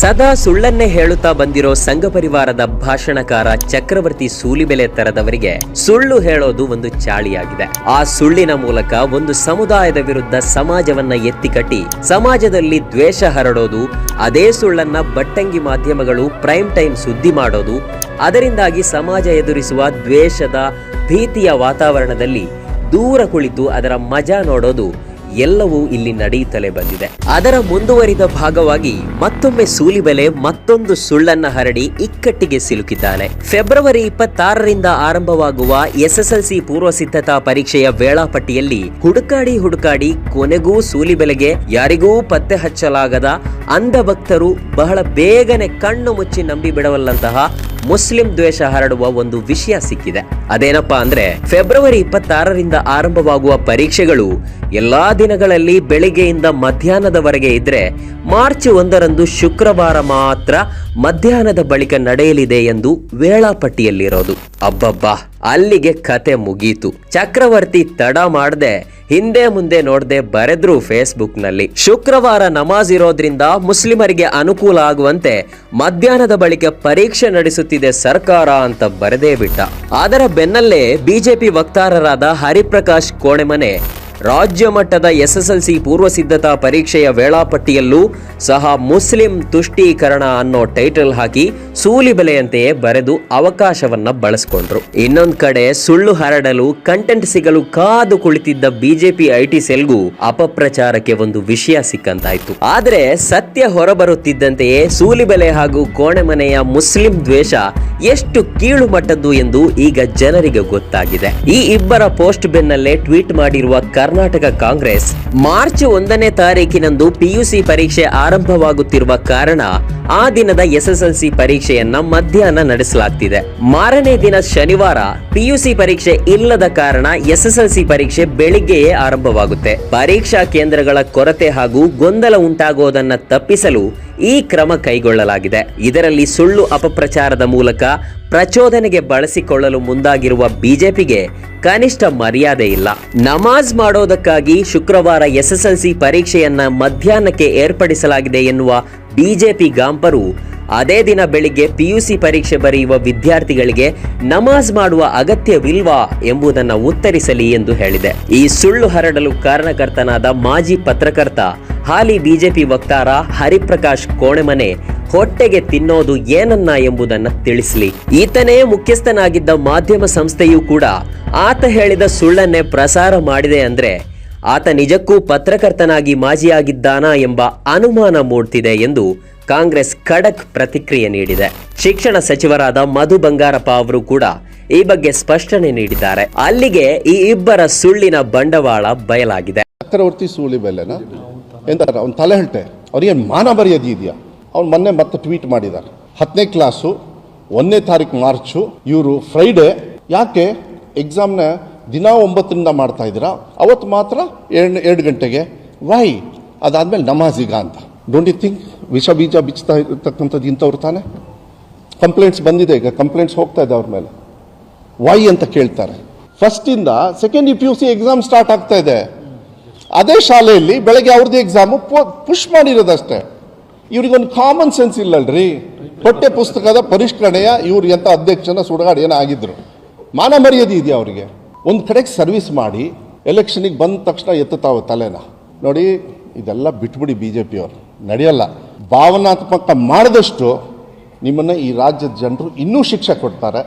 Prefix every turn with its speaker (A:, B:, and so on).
A: ಸದಾ ಸುಳ್ಳನ್ನೇ ಹೇಳುತ್ತಾ ಬಂದಿರೋ ಸಂಘ ಪರಿವಾರದ ಭಾಷಣಕಾರ ಚಕ್ರವರ್ತಿ ಸೂಲಿಬೆಲೆ ತರದವರಿಗೆ ಸುಳ್ಳು ಹೇಳೋದು ಒಂದು ಚಾಳಿಯಾಗಿದೆ. ಆ ಸುಳ್ಳಿನ ಮೂಲಕ ಒಂದು ಸಮುದಾಯದ ವಿರುದ್ಧ ಸಮಾಜವನ್ನ ಎತ್ತಿಕಟ್ಟಿ, ಸಮಾಜದಲ್ಲಿ ದ್ವೇಷ ಹರಡೋದು, ಅದೇ ಸುಳ್ಳನ್ನ ಬಟ್ಟಂಗಿ ಮಾಧ್ಯಮಗಳು ಪ್ರೈಮ್ ಟೈಮ್ ಸುದ್ದಿ ಮಾಡೋದು, ಅದರಿಂದಾಗಿ ಸಮಾಜ ಎದುರಿಸುವ ದ್ವೇಷದ ಭೀತಿಯ ವಾತಾವರಣದಲ್ಲಿ ದೂರ ಕುಳಿತು ಅದರ ಮಜಾ ನೋಡೋದು ಎಲ್ಲವೂ ಇಲ್ಲಿ ನಡೆಯುತ್ತಲೇ ಬಂದಿದೆ. ಅದರ ಮುಂದುವರಿದ ಭಾಗವಾಗಿ ಮತ್ತೊಮ್ಮೆ ಸೂಲಿಬೆಲೆ ಮತ್ತೊಂದು ಸುಳ್ಳನ್ನ ಹರಡಿ ಇಕ್ಕಟ್ಟಿಗೆ ಸಿಲುಕಿದ್ದಾನೆ. ಫೆಬ್ರವರಿ ಇಪ್ಪತ್ತಾರರಿಂದ ಆರಂಭವಾಗುವ ಎಸ್ಎಸ್ಎಲ್ಸಿ ಪೂರ್ವ ಸಿದ್ಧತಾ ಪರೀಕ್ಷೆಯ ವೇಳಾಪಟ್ಟಿಯಲ್ಲಿ ಹುಡುಕಾಡಿ ಹುಡುಕಾಡಿ ಕೊನೆಗೂ ಸೂಲಿಬೆಲೆಗೆ ಯಾರಿಗೂ ಪತ್ತೆ ಹಚ್ಚಲಾಗದ ಅಂಧಭಕ್ತರು ಬಹಳ ಬೇಗನೆ ಕಣ್ಣು ಮುಚ್ಚಿ ನಂಬಿ ಬಿಡವಲ್ಲಂತಹ ಮುಸ್ಲಿಂ ದ್ವೇಷ ಹರಡುವ ಒಂದು ವಿಷಯ ಸಿಕ್ಕಿದೆ. ಅದೇನಪ್ಪಾ ಅಂದ್ರೆ, ಫೆಬ್ರವರಿ ಇಪ್ಪತ್ತಾರರಿಂದ ಆರಂಭವಾಗುವ ಪರೀಕ್ಷೆಗಳು ಎಲ್ಲಾ ದಿನಗಳಲ್ಲಿ ಬೆಳಿಗ್ಗೆಯಿಂದ ಮಧ್ಯಾಹ್ನದವರೆಗೆ ಇದ್ರೆ, ಮಾರ್ಚ್ ಒಂದರಂದು ಶುಕ್ರವಾರ ಮಾತ್ರ ಮಧ್ಯಾಹ್ನದ ಬಳಿಕ ನಡೆಯಲಿದೆ ಎಂದು ವೇಳಾಪಟ್ಟಿಯಲ್ಲಿರೋದು. ಅಬ್ಬಬ್ಬಾ, ಅಲ್ಲಿಗೆ ಕತೆ ಮುಗೀತು. ಚಕ್ರವರ್ತಿ ತಡ ಮಾಡದೆ ಹಿಂದೆ ಮುಂದೆ ನೋಡದೆ ಬರೆದ್ರು ಫೇಸ್ಬುಕ್ನಲ್ಲಿ ಶುಕ್ರವಾರ ನಮಾಜ್ ಇರೋದ್ರಿಂದ ಮುಸ್ಲಿಮರಿಗೆ ಅನುಕೂಲ ಆಗುವಂತೆ ಮಧ್ಯಾಹ್ನದ ಬಳಿಕ ಪರೀಕ್ಷೆ ನಡೆಸುತ್ತಿದೆ ಸರ್ಕಾರ ಅಂತ ಬರೆದೇ ಬಿಟ್ಟ. ಅದರ ಬೆನ್ನಲ್ಲೇ ಬಿಜೆಪಿ ವಕ್ತಾರರಾದ ಹರಿಪ್ರಕಾಶ್ ಕೋಣೆಮನೆ ರಾಜ್ಯ ಮಟ್ಟದ ಎಸ್ಎಸ್ಎಲ್ಸಿ ಪೂರ್ವ ಸಿದ್ಧತಾ ಪರೀಕ್ಷೆಯ ವೇಳಾಪಟ್ಟಿಯಲ್ಲೂ ಸಹ ಮುಸ್ಲಿಂ ತುಷ್ಟೀಕರಣ ಅನ್ನೋ ಟೈಟಲ್ ಹಾಕಿ ಸೂಲಿಬೆಲೆಯಂತೆಯೇ ಬರೆದು ಅವಕಾಶವನ್ನ ಬಳಸಿಕೊಂಡ್ರು. ಇನ್ನೊಂದ್ ಕಡೆ ಸುಳ್ಳು ಹರಡಲು ಕಂಟೆಂಟ್ ಸಿಗಲು ಕಾದು ಕುಳಿತಿದ್ದ ಬಿಜೆಪಿ ಐಟಿ ಸೆಲ್ಗೂ ಅಪಪ್ರಚಾರಕ್ಕೆ ಒಂದು ವಿಷಯ ಸಿಕ್ಕಂತಾಯ್ತು. ಆದ್ರೆ ಸತ್ಯ ಹೊರಬರುತ್ತಿದ್ದಂತೆಯೇ ಸೂಲಿಬೆಲೆ ಹಾಗೂ ಕೋಣೆಮನೆಯ ಮುಸ್ಲಿಂ ದ್ವೇಷ ಎಷ್ಟು ಕೀಳು ಮಟ್ಟದ್ದು ಎಂದು ಈಗ ಜನರಿಗೆ ಗೊತ್ತಾಗಿದೆ. ಈ ಇಬ್ಬರ ಪೋಸ್ಟ್ ಬೆನ್ನಲ್ಲೇ ಟ್ವೀಟ್ ಮಾಡಿರುವ ಕರ್ನಾಟಕ ಕಾಂಗ್ರೆಸ್. ಮಾರ್ಚ್ ಒಂದನೇ ತಾರೀಕಿನಂದು ಪಿಯುಸಿ ಪರೀಕ್ಷೆ ಆರಂಭವಾಗುತ್ತಿರುವ ಕಾರಣ ಆ ದಿನದ ಎಸ್ಎಸ್ಎಲ್ಸಿ ಪರೀಕ್ಷೆಯನ್ನ ಮಧ್ಯಾಹ್ನ ನಡೆಸಲಾಗ್ತಿದೆ. ಮಾರನೇ ದಿನ ಶನಿವಾರ ಪಿಯುಸಿ ಪರೀಕ್ಷೆ ಇಲ್ಲದ ಕಾರಣ ಎಸ್ಎಸ್ಎಲ್ಸಿ ಪರೀಕ್ಷೆ ಬೆಳಿಗ್ಗೆಯೇ ಆರಂಭವಾಗುತ್ತೆ. ಪರೀಕ್ಷಾ ಕೇಂದ್ರಗಳ ಕೊರತೆ ಹಾಗೂ ಗೊಂದಲ ಉಂಟಾಗುವುದನ್ನು ತಪ್ಪಿಸಲು ಈ ಕ್ರಮ ಕೈಗೊಳ್ಳಲಾಗಿದೆ. ಇದರಲ್ಲಿ ಸುಳ್ಳು ಅಪಪ್ರಚಾರದ ಮೂಲಕ ಪ್ರಚೋದನೆಗೆ ಬಳಸಿಕೊಳ್ಳಲು ಮುಂದಾಗಿರುವ ಬಿಜೆಪಿಗೆ ಕನಿಷ್ಠ ಮರ್ಯಾದೆ ಇಲ್ಲ. ನಮಾಜ್ ಮಾಡೋದಕ್ಕಾಗಿ ಶುಕ್ರವಾರ ಎಸ್ಎಸ್ಎಲ್ಸಿ ಪರೀಕ್ಷೆಯನ್ನ ಮಧ್ಯಾಹ್ನಕ್ಕೆ ಏರ್ಪಡಿಸಲಾಗಿದೆ ಎನ್ನುವ ಬಿಜೆಪಿ ಗಾಂಪರು ಅದೇ ದಿನ ಬೆಳಿಗ್ಗೆ ಪಿಯುಸಿ ಪರೀಕ್ಷೆ ಬರೆಯುವ ವಿದ್ಯಾರ್ಥಿಗಳಿಗೆ ನಮಾಜ್ ಮಾಡುವ ಅಗತ್ಯವಿಲ್ವಾ ಎಂಬುದನ್ನು ಉತ್ತರಿಸಲಿ ಎಂದು ಹೇಳಿದೆ. ಈ ಸುಳ್ಳು ಹರಡಲು ಕಾರಣಕರ್ತನಾದ ಮಾಜಿ ಪತ್ರಕರ್ತ, ಹಾಲಿ ಬಿಜೆಪಿ ವಕ್ತಾರ ಹರಿಪ್ರಕಾಶ್ ಕೋಣೆಮನೆ ಹೊಟ್ಟೆಗೆ ತಿನ್ನೋದು ಏನನ್ನ ಎಂಬುದನ್ನ ತಿಳಿಸಲಿ. ಈತನೇ ಮುಖ್ಯಸ್ಥನಾಗಿದ್ದ ಮಾಧ್ಯಮ ಸಂಸ್ಥೆಯೂ ಕೂಡ ಆತ ಹೇಳಿದ ಸುಳ್ಳನ್ನೇ ಪ್ರಸಾರ ಮಾಡಿದೆ ಅಂದ್ರೆ ಆತ ನಿಜಕ್ಕೂ ಪತ್ರಕರ್ತನಾಗಿ ಮಾಜಿಯಾಗಿದ್ದಾನಾ ಎಂಬ ಅನುಮಾನ ಮೂಡ್ತಿದೆ ಎಂದು ಕಾಂಗ್ರೆಸ್ ಖಡಕ್ ಪ್ರತಿಕ್ರಿಯೆ ನೀಡಿದೆ. ಶಿಕ್ಷಣ ಸಚಿವರಾದ ಮಧು ಬಂಗಾರಪ್ಪ ಅವರು ಕೂಡ ಈ ಬಗ್ಗೆ ಸ್ಪಷ್ಟನೆ ನೀಡಿದ್ದಾರೆ. ಅಲ್ಲಿಗೆ ಈ ಇಬ್ಬರ ಸುಳ್ಳಿನ ಬಂಡವಾಳ ಬಯಲಾಗಿದೆ.
B: ಚಕ್ರವರ್ತಿ ಸುಳಿ ಎಂತಾರೆ, ಅವ್ನು ಹೇಳ್ತೆ ಅವ್ರಿಗೆ ಮಾನ ಬರೆಯೋದು ಇದೆಯಾ? ಅವ್ನು ಮೊನ್ನೆ ಮತ್ತೆ ಟ್ವೀಟ್ ಮಾಡಿದ್ದಾರೆ ಹತ್ತನೇ ಕ್ಲಾಸು, ಒಂದನೇ ತಾರೀಕು ಮಾರ್ಚು, ಇವರು ಫ್ರೈಡೇ ಯಾಕೆ? ಎಕ್ಸಾಮ್ನ ದಿನ ಒಂಬತ್ತರಿಂದ ಮಾಡ್ತಾ ಇದ್ದೀರಾ? ಅವತ್ತು ಮಾತ್ರ ಎರಡು ಎರಡು ಗಂಟೆಗೆ. ವೈ ಅದಾದ್ಮೇಲೆ ನಮಾಜಿಗ ಅಂತ. ಡೋಂಟ್ ಯು ಥಿಂಕ್ ವಿಷ ಬೀಜ ಬಿಚ್ಚುತ್ತಾ ಇರ್ತಕ್ಕಂಥದ್ದು ಇಂಥವ್ರು ತಾನೆ? ಕಂಪ್ಲೇಂಟ್ಸ್ ಬಂದಿದೆ ಈಗ ಕಂಪ್ಲೇಂಟ್ಸ್ ಹೋಗ್ತಾ ಇದೆ ಅವ್ರ ಮೇಲೆ. ವೈ ಅಂತ ಕೇಳ್ತಾರೆ. ಫಸ್ಟಿಂದ second P U C exam start ಆಗ್ತಾ ಇದೆ. ಅದೇ ಶಾಲೆಯಲ್ಲಿ ಬೆಳಗ್ಗೆ ಅವ್ರದ್ದು ಎಕ್ಸಾಮು ಪುಷ್ ಮಾಡಿರೋದಷ್ಟೇ. ಇವ್ರಿಗೊಂದು ಕಾಮನ್ ಸೆನ್ಸ್ ಇಲ್ಲಲ್ರಿ. ಹೊಟ್ಟೆ ಪುಸ್ತಕದ ಪರಿಷ್ಕರಣೆಯ ಇವ್ರು ಎಂಥ ಅಧ್ಯಕ್ಷನ ಸುಡಗಾಡು ಏನೋ ಆಗಿದ್ರು. ಮಾನ ಮರ್ಯಾದೆ ಇದೆಯಾ ಅವರಿಗೆ? ಒಂದು ಕಡೆಗೆ ಸರ್ವಿಸ್ ಮಾಡಿ ಎಲೆಕ್ಷನಿಗೆ ಬಂದ ತಕ್ಷಣ ಎತ್ತುತ್ತಾವ ತಲೆನ. ನೋಡಿ, ಇದೆಲ್ಲ ಬಿಟ್ಬಿಡಿ ಬಿ ಜೆ ಪಿಯವರು ನಡೆಯಲ್ಲ. ಭಾವನಾತ್ಮಕ ಮಾಡಿದಷ್ಟು ನಿಮ್ಮನ್ನು ಈ ರಾಜ್ಯದ ಜನರು ಇನ್ನೂ ಶಿಕ್ಷೆ ಕೊಡ್ತಾರೆ.